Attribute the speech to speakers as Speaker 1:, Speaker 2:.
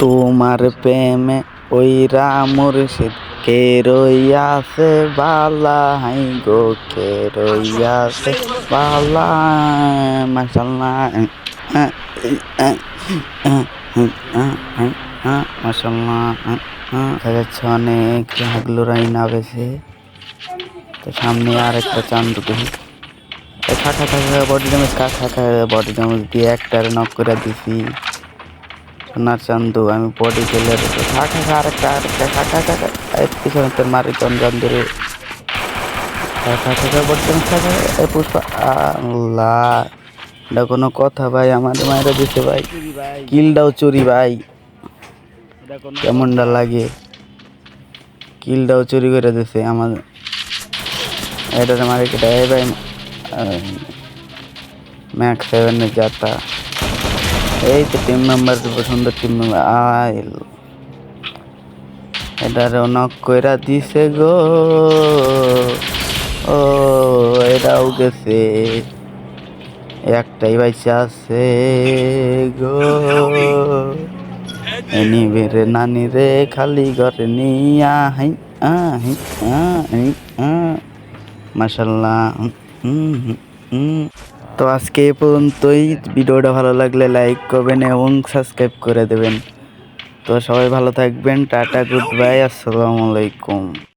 Speaker 1: তোমার প্রেমে ওই ওইরা মুর্শিদ কে রইয়াছে বালা? হাই গো, কে রইয়াছে বালা? মাশাল্লাহ। মাশাল্লাহ। দেখা যাচ্ছে অনেক হাগলুরাই নাবেছে তো সামনে আর একটা চান্দু খা খা খা বডি ড্যামেজ খা খা খা বডি ড্যামেজ দিয়ে একটারে নক করে দিছি। সোনার চান্দু, আমি বডি খা আরেকটা আরেকটা এই পিছনে তোর মারি তন চান্দুরে। খা খা খা খা বডি ড্যামেজ খা খা এই পুষ্পা, আল্লাহ। এটা কোনো কথা ভাই আমাদের মায়েরা দিতে ভাই। কিলটাও চুরি ভাই। কেমনটা লাগে? কিলটাও চুরি করে দিছে আমার। এটাতে মারি কেটে। ভাই ম্যাক্স সেভেনের যাত্রা। এই তো টিম মেম্বার সুন্দর টিম মেম্বার আইল এটার নক কইরা দিছে গো। ও এটাও গেছে। একটাই বাইচা আছে গো। নিবে রে নানি রে, খালি ঘরে নিয়া হাই আ হাই আ হাই আ মাশাল্লাহ। হুম হুম হুম। তো আজকে এ পর্যন্তই। ভিডিওটা ভালো লাগলে লাইক করবেন এবং সাবস্ক্রাইব করে দেবেন। তো সবাই ভালো থাকবেন, টাটা গুড বাই আসসালামু আলাইকুম।